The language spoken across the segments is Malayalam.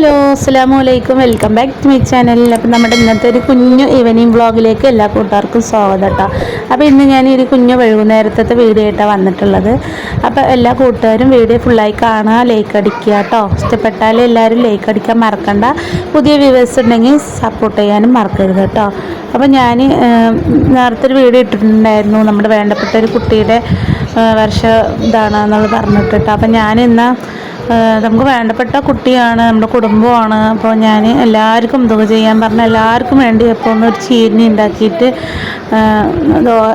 ഹലോ അസ്സാം വലൈക്കും welcome back to my channel. അപ്പം നമ്മുടെ ഇന്നത്തെ ഒരു കുഞ്ഞു ഈവനിങ് വ്ളോഗിലേക്ക് എല്ലാ കൂട്ടുകാർക്കും സ്വാഗതം കേട്ടോ. അപ്പോൾ ഇന്ന് ഞാൻ ഒരു കുഞ്ഞു വൈകുന്നേരത്തെ വീഡിയോ ആയിട്ടാണ് വന്നിട്ടുള്ളത്. അപ്പോൾ എല്ലാ കൂട്ടുകാരും വീഡിയോ ഫുള്ളായി കാണുക ലൈക്ക് അടിക്കുക കേട്ടോ. ഇഷ്ടപ്പെട്ടാൽ എല്ലാവരും ലൈക്ക് അടിക്കാൻ മറക്കണ്ട. പുതിയ വ്യൂവേഴ്സ് ഉണ്ടെങ്കിൽ സപ്പോർട്ട് ചെയ്യാനും മറക്കരുത് കേട്ടോ. അപ്പോൾ ഞാൻ നേരത്തെ ഒരു വീഡിയോ ഇട്ടിട്ടുണ്ടായിരുന്നു. നമ്മുടെ വേണ്ടപ്പെട്ട ഒരു കുട്ടിയുടെ വർഷം വർഷ ഇതാണ് എന്നുള്ളത് പറഞ്ഞിട്ട് കേട്ടോ. അപ്പോൾ ഞാൻ നമുക്ക് വേണ്ടപ്പെട്ട കുട്ടിയാണ് നമ്മുടെ കുടുംബമാണ്. അപ്പോൾ ഞാൻ എല്ലാവർക്കും തുക ചെയ്യാൻ പറഞ്ഞ എല്ലാവർക്കും വേണ്ടി അപ്പോൾ ഒന്ന് ഒരു ചീരിനി ഉണ്ടാക്കിയിട്ട്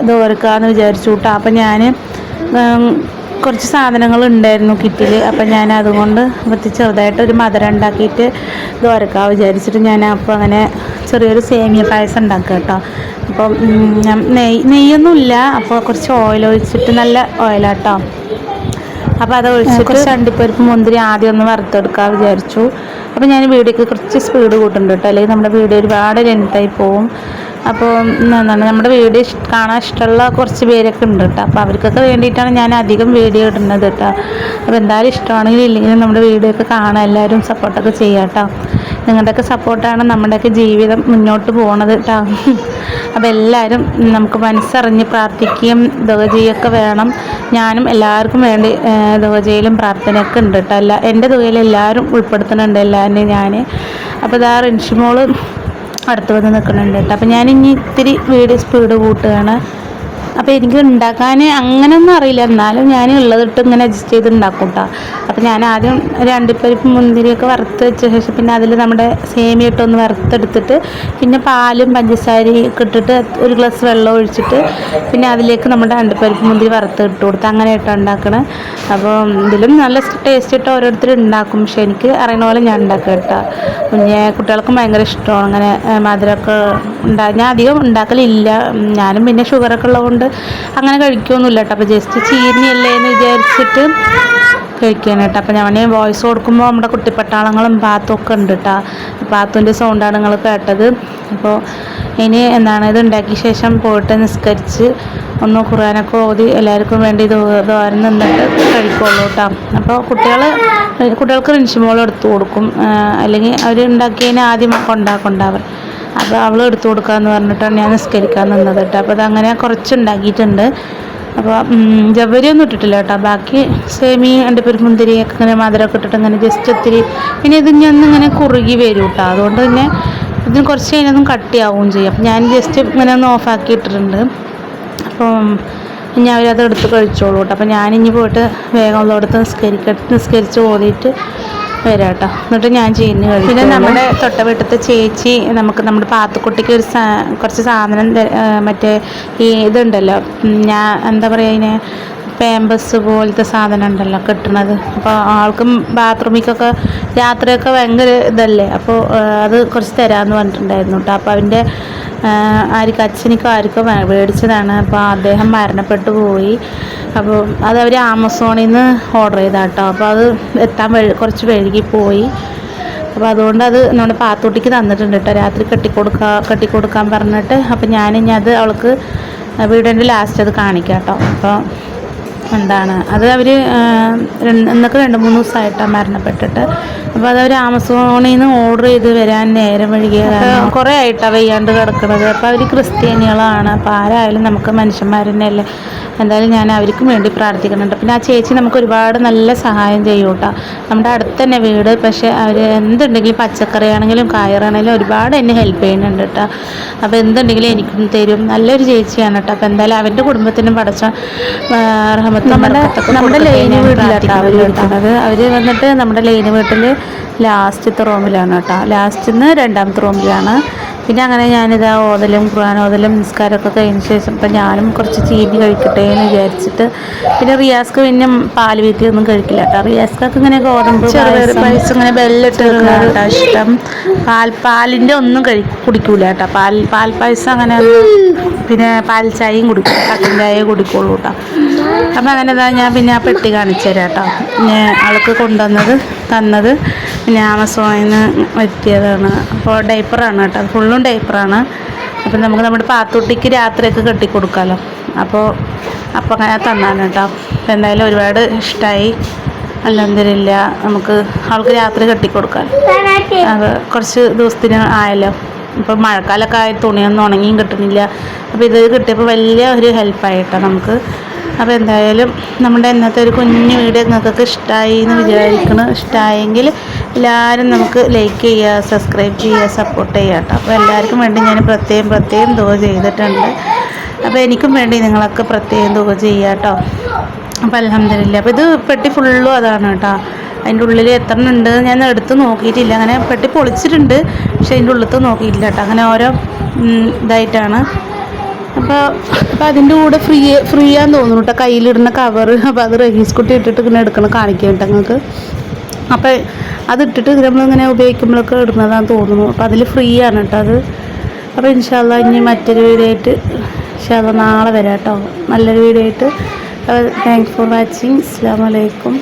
ദോരക്കാന്ന് വിചാരിച്ചു കേട്ടോ. അപ്പം ഞാൻ കുറച്ച് സാധനങ്ങൾ ഉണ്ടായിരുന്നു കിറ്റിൽ. അപ്പം ഞാൻ അതുകൊണ്ട് വൃത്തി ചെറുതായിട്ട് ഒരു മധുരം ഉണ്ടാക്കിയിട്ട് ദോരക്കാൻ വിചാരിച്ചിട്ട് ഞാൻ അപ്പോൾ അങ്ങനെ ചെറിയൊരു സേമിയ പായസം ഉണ്ടാക്കുക കേട്ടോ. അപ്പം നെയ്യ് നെയ്യൊന്നുമില്ല. അപ്പോൾ കുറച്ച് ഓയിൽ ഒഴിച്ചിട്ട് നല്ല ഓയിലാട്ടോ. അപ്പോൾ അത് ഒഴിച്ചിട്ട് ചണ്ടിപ്പരിപ്പ് മുന്തിരി ആദ്യം ഒന്ന് വറുത്തെടുക്കാൻ വിചാരിച്ചു. അപ്പോൾ ഞാൻ വീഡിയോക്ക് കുറച്ച് സ്പീഡ് കൂട്ടുന്നുണ്ട് കേട്ടോ. അല്ലെങ്കിൽ നമ്മുടെ വീഡിയോ ഒരുപാട് ലെങ്തായി പോവും. അപ്പോൾ എന്താണ് നമ്മുടെ വീഡിയോ കാണാൻ ഇഷ്ടമുള്ള കുറച്ച് പേരൊക്കെ ഉണ്ട് കേട്ടോ. അപ്പോൾ അവർക്കൊക്കെ വേണ്ടിയിട്ടാണ് ഞാൻ അധികം വീഡിയോ ഇടുന്നത് കേട്ടോ. അപ്പോൾ എന്തായാലും ഇഷ്ടമാണെങ്കിൽ ഇല്ലെങ്കിലും നമ്മുടെ വീഡിയോ ഒക്കെ കാണാൻ എല്ലാവരും സപ്പോർട്ടൊക്കെ ചെയ്യാം കേട്ടോ. നിങ്ങളുടെയൊക്കെ സപ്പോർട്ടാണ് നമ്മുടെയൊക്കെ ജീവിതം മുന്നോട്ട് പോകണത് കേട്ടോ. അപ്പോൾ എല്ലാവരും നമുക്ക് മനസ്സറിഞ്ഞ് പ്രാർത്ഥിക്കുകയും ദുഹജയൊക്കെ വേണം. ഞാനും എല്ലാവർക്കും വേണ്ടി ദുഹജയിലും പ്രാർത്ഥനയൊക്കെ ഉണ്ട് കേട്ടോ. എല്ലാ എന്റെ ദുഹയിൽ എല്ലാവരും ഉൾപ്പെടുത്തുന്നുണ്ട് എല്ലാവരെയും ഞാൻ അപ്പോൾ ഇതാ റിൻഷിമോൾ അടുത്ത് വന്ന് നിൽക്കുന്നുണ്ട് കേട്ടോ. അപ്പോൾ ഞാൻ ഇനി ഇത്തിരി വീഡിയോ സ്പീഡ് കൂട്ടുകയാണ്. അപ്പോൾ എനിക്ക് ഉണ്ടാക്കാൻ അങ്ങനെയൊന്നും അറിയില്ല. എന്നാലും ഞാൻ ഉള്ളതിട്ട് ഇങ്ങനെ അഡ്ജസ്റ്റ് ചെയ്ത് ഉണ്ടാക്കും കേട്ടോ അപ്പോൾ ഞാൻ ആദ്യം രണ്ടിപ്പരിപ്പ് മുന്തിരിയൊക്കെ വറുത്ത് വെച്ച ശേഷം പിന്നെ അതിൽ നമ്മുടെ സേമിയ ഇട്ടൊന്ന് വറുത്തെടുത്തിട്ട് പിന്നെ പാലും പഞ്ചസാരയും ഒക്കെ ഇട്ടിട്ട് ഒരു ഗ്ലാസ് വെള്ളം ഒഴിച്ചിട്ട് പിന്നെ അതിലേക്ക് നമ്മുടെ അണ്ടിപ്പരിപ്പ് മുന്തിരി വറുത്ത് ഇട്ട് കൊടുത്ത് അങ്ങനെ ഇട്ടോ ഉണ്ടാക്കണം. അപ്പോൾ ഇതിലും നല്ല ടേസ്റ്റ് ഇട്ട് ഓരോരുത്തർ ഉണ്ടാക്കും. പക്ഷെ എനിക്ക് അറിയണ പോലെ ഞാൻ ഉണ്ടാക്കുക കേട്ടോ. പിന്നെ കുട്ടികൾക്കും ഭയങ്കര ഇഷ്ടമാണ്. അങ്ങനെ മധുരമൊക്കെ ഉണ്ടാ ഞാൻ അധികം ഉണ്ടാക്കലില്ല. ഞാനും പിന്നെ ഷുഗറൊക്കെ ഉള്ളതുകൊണ്ട് അങ്ങനെ കഴിക്കുകയൊന്നുമില്ല കേട്ടോ. അപ്പോൾ ജസ്റ്റ് ചീനിയല്ലേ എന്ന് വിചാരിച്ചിട്ട് കഴിക്കാൻ കേട്ടോ അപ്പോൾ ഞാൻ വോയിസ് കൊടുക്കുമ്പോൾ നമ്മുടെ കുട്ടിപ്പട്ടാളങ്ങളും പാത്തും ഒക്കെ ഉണ്ട് കേട്ടോ. പാത്തുവിന്റെ സൗണ്ടാണ് നിങ്ങൾ കേട്ടത്. അപ്പോൾ ഇനി എന്താണ് ഇത് ഉണ്ടാക്കിയ ശേഷം പോയിട്ട് നിസ്കരിച്ച് ഒന്ന് ഖുർആനൊക്കെ ഓതി എല്ലാവർക്കും വേണ്ടി ഇത് തോരൻ നിന്നിട്ട് കഴിക്കുള്ളൂ കേട്ടോ. അപ്പോൾ കുട്ടികൾ കുട്ടികൾക്ക് റിൻഷിമോൾ എടുത്തു കൊടുക്കും. അല്ലെങ്കിൽ അവർ ഉണ്ടാക്കിയതിന് ആദ്യം കൊണ്ടാക്കൊണ്ടാവർ അപ്പോൾ അവൾ എടുത്തു കൊടുക്കാമെന്ന് പറഞ്ഞിട്ടാണ് ഞാൻ നിസ്കരിക്കാൻ നിന്നത് കേട്ടോ. അപ്പോൾ അതങ്ങനെ കുറച്ച് ഉണ്ടാക്കിയിട്ടുണ്ട് അപ്പോൾ ജവരിയൊന്നും ഇട്ടിട്ടില്ല കേട്ടോ. ബാക്കി സേമി അണ്ടിപ്പരിപ്പ് മുന്തിരിയൊക്കെ ഇങ്ങനെ മധുരമൊക്കെ ഇട്ടിട്ട് ഇങ്ങനെ ജസ്റ്റ് ഒത്തിരി പിന്നെ ഇത് ഞാൻ ഇങ്ങനെ കുറുകി വരും കേട്ടോ. അതുകൊണ്ട് തന്നെ ഇതിന് കുറച്ച് കഴിഞ്ഞൊന്നും കട്ടിയാവുകയും ചെയ്യും. ഞാൻ ജസ്റ്റ് ഇങ്ങനെ ഒന്ന് ഓഫാക്കി ഇട്ടിട്ടുണ്ട്. അപ്പം ഇനി അവരത് എടുത്ത് കഴിച്ചോളൂ കേട്ടോ. അപ്പം ഞാനിനി പോയിട്ട് വേഗം ഉള്ളടത്ത് നിസ്കരിക്ക നിസ്കരിച്ച് ഓതിയിട്ട് വരാം കേട്ടോ എന്നിട്ട് ഞാൻ ചെയ്യുന്ന പിന്നെ നമ്മുടെ തൊട്ട വീട്ടിലത്തെ ചേച്ചി നമുക്ക് നമ്മുടെ പാത്തുക്കുട്ടിക്ക് ഒരു കുറച്ച് സാധനം മറ്റേ ഈ ഇതുണ്ടല്ലോ. ഞാൻ എന്താ പറയുക അതിനെ? പേമ്പസ് പോലത്തെ സാധനം ഉണ്ടല്ലോ കിട്ടണത് അപ്പോൾ ആൾക്കും ബാത്റൂമിക്കൊക്കെ രാത്രിയൊക്കെ ഭയങ്കര ഇതല്ലേ? അപ്പോൾ അത് കുറച്ച് തരാമെന്ന് പറഞ്ഞിട്ടുണ്ടായിരുന്നു കേട്ടോ. അപ്പോൾ അവന്റെ ആർക്കും അച്ഛനിക്കോ ആർക്കോ മേടിച്ചതാണ് അപ്പോൾ അദ്ദേഹം മരണപ്പെട്ടു പോയി. അപ്പോൾ അത് അവർ ആമസോണിൽ നിന്ന് ഓർഡർ ചെയ്താ കേട്ടോ അപ്പോൾ അത് എത്താൻ കുറച്ച് വഴുകി പോയി. അപ്പോൾ അതുകൊണ്ട് അത് നമ്മുടെ പാത്തൂട്ടിക്ക് തന്നിട്ടുണ്ട് കേട്ടോ. രാത്രി കെട്ടിക്കൊടുക്കുക കെട്ടിക്കൊടുക്കാൻ പറഞ്ഞിട്ട്. അപ്പോൾ ഞാനിനി അത് അവൾക്ക് വീടിന്റെ ലാസ്റ്റ് അത് കാണിക്കാം കേട്ടോ. അപ്പോൾ എന്താണ്? അത് അവർ ഇന്നൊക്കെ രണ്ട് മൂന്ന് ദിവസമായിട്ടാണ് മരണപ്പെട്ടിട്ട്. അപ്പോൾ അത് അവർ ആമസോണിൽ നിന്ന് ഓർഡർ ചെയ്ത് വരാൻ നേരം വഴുകിയ കുറേ ആയിട്ടാണ് വയ്യാണ്ട് കിടക്കുന്നത് അപ്പോൾ അവർ ക്രിസ്ത്യാനികളാണ്. അപ്പോൾ ആരായാലും നമുക്ക് മനുഷ്യന്മാർ തന്നെയല്ലേ. എന്തായാലും ഞാൻ അവർക്കും വേണ്ടി പ്രാർത്ഥിക്കുന്നുണ്ട്. പിന്നെ ആ ചേച്ചി നമുക്ക് ഒരുപാട് നല്ല സഹായം ചെയ്യും കേട്ടോ നമ്മുടെ അടുത്ത് തന്നെ വീട് പക്ഷേ അവർ എന്തുണ്ടെങ്കിലും പച്ചക്കറി ആണെങ്കിലും കായറാണെങ്കിലും ഒരുപാട് എന്നെ ഹെൽപ്പ് ചെയ്യുന്നുണ്ട് കേട്ടോ അപ്പോൾ എന്തുണ്ടെങ്കിലും എനിക്കും തരും. നല്ലൊരു ചേച്ചിയാണ് കേട്ടോ അപ്പോൾ എന്തായാലും അവന്റെ കുടുംബത്തിനും പടച്ച നമ്മുടെ നമ്മുടെ ലൈന് വീട്ടിലാണ് അവർ കിട്ടുന്നത് അവർ വന്നിട്ട് നമ്മുടെ ലൈന് വീട്ടിൽ ലാസ്റ്റത്തെ റൂമിലാണ് കേട്ടോ. ലാസ്റ്റിൽ നിന്ന് രണ്ടാമത്തെ റൂമിലാണ്. പിന്നെ അങ്ങനെ ഞാനിത് ആ ഓതലും ഖുർആൻ ഓതലും നിസ്കാരമൊക്കെ കഴിഞ്ഞ ശേഷം ഇപ്പം ഞാനും കുറച്ച് ചീനി കഴിക്കട്ടെ എന്ന് വിചാരിച്ചിട്ട് പിന്നെ റിയാസ്ക്ക് പിന്നെ പാൽ വീട്ടിൽ ഒന്നും കഴിക്കില്ല. കേട്ടോ. റിയാസ്ക്കൊക്കെ ഇങ്ങനെ ഗോതമ്പ് പൈസ ഇങ്ങനെ ബെല്ലിട്ട് കേട്ടോ. ഇഷ്ടം. പാൽ പാലിന്റെ ഒന്നും കഴി കുടിക്കൂല കേട്ടോ. പാൽ പാൽ പായസം അങ്ങനെ പിന്നെ പാൽ ചായയും കുടിക്കും. കട്ടൻ ചായയെ കുടിക്കുള്ളൂ കേട്ടോ. അപ്പം അങ്ങനെ ഞാൻ പിന്നെ ആ പെട്ടി കാണിച്ചു തരാം കേട്ടോ. ഞാൻ ആൾക്ക് കൊണ്ടുവന്നത് തന്നത് പിന്നെ ആമസോണിൽ നിന്ന് വരുത്തിയതാണ് അപ്പോൾ ഡൈപ്പറാണ് കേട്ടോ. ഫുള്ളും ഡൈപ്പറാണ്. അപ്പം നമുക്ക് നമ്മുടെ പാത്തുട്ടിക്ക് രാത്രിയൊക്കെ കെട്ടിക്കൊടുക്കാമല്ലോ അപ്പോൾ അപ്പം അങ്ങനെ തന്നാണ് കേട്ടോ. അപ്പം എന്തായാലും ഒരുപാട് ഇഷ്ടമായി അല്ലെന്തിരില്ല നമുക്ക് ആൾക്ക് രാത്രി കെട്ടിക്കൊടുക്കാം അത് കുറച്ച് ദിവസത്തിന് ആയല്ലോ. ഇപ്പം മഴക്കാലമൊക്കെ ആയി തുണിയൊന്നും ഉണങ്ങിയും കിട്ടുന്നില്ല. അപ്പോൾ ഇത് കിട്ടിയപ്പോൾ വലിയ ഒരു ഹെൽപ്പായിട്ടോ നമുക്ക്. അപ്പോൾ എന്തായാലും നമ്മുടെ ഇന്നത്തെ ഒരു കുഞ്ഞു വീഡിയോ നിങ്ങൾക്ക് ഇഷ്ടമായി എന്ന് വിചാരിക്കണം ഇഷ്ടമായെങ്കിൽ എല്ലാവരും നമുക്ക് ലൈക്ക് ചെയ്യുക സബ്സ്ക്രൈബ് ചെയ്യുക സപ്പോർട്ട് ചെയ്യുക കേട്ടോ. അപ്പോൾ എല്ലാവർക്കും വേണ്ടി ഞാൻ പ്രത്യേകം പ്രത്യേകം തുക ചെയ്തിട്ടുണ്ട്. അപ്പോൾ എനിക്കും വേണ്ടി നിങ്ങളൊക്കെ പ്രത്യേകം തുക ചെയ്യുക കേട്ടോ. അപ്പോൾ അലഹമില്ല അപ്പോൾ ഇത് പെട്ടി ഫുള്ളും അതാണ് കേട്ടോ. അതിന്റെ ഉള്ളിൽ എത്ര ഉണ്ട് ഞാൻ എടുത്ത് നോക്കിയിട്ടില്ല. അങ്ങനെ പെട്ടി പൊളിച്ചിട്ടുണ്ട് പക്ഷേ അതിന്റെ ഉള്ളിൽ നോക്കിയിട്ടില്ല കേട്ടോ. അങ്ങനെ ഓരോ ഇതായിട്ടാണ്. അപ്പോൾ അപ്പോൾ അതിന്റെ കൂടെ ഫ്രീ ഫ്രീ ആന്ന് തോന്നുന്നു കേട്ടോ കയ്യിലിടുന്ന കവർ അപ്പോൾ അത് റഹീസ് കുട്ടി ഇട്ടിട്ട് ഇങ്ങനെ എടുക്കണം കാണിക്കാം കേട്ടോ നിങ്ങൾക്ക് അപ്പോൾ അത് ഇട്ടിട്ട് നമ്മളിങ്ങനെ ഉപയോഗിക്കുമ്പോഴൊക്കെ ഇടുന്നതാന്ന് തോന്നുന്നു. അപ്പോൾ അതിൽ ഫ്രീ ആണ് കേട്ടോ അത്. അപ്പോൾ ഇൻഷാല്ല ഇനി മറ്റൊരു വീഡിയോ ആയിട്ട് ഇൻഷാല്ല നാളെ വരാം കേട്ടോ നല്ലൊരു വീഡിയോ ആയിട്ട്. താങ്ക്സ് ഫോർ വാച്ചിങ് അസ്സാം വലൈക്കും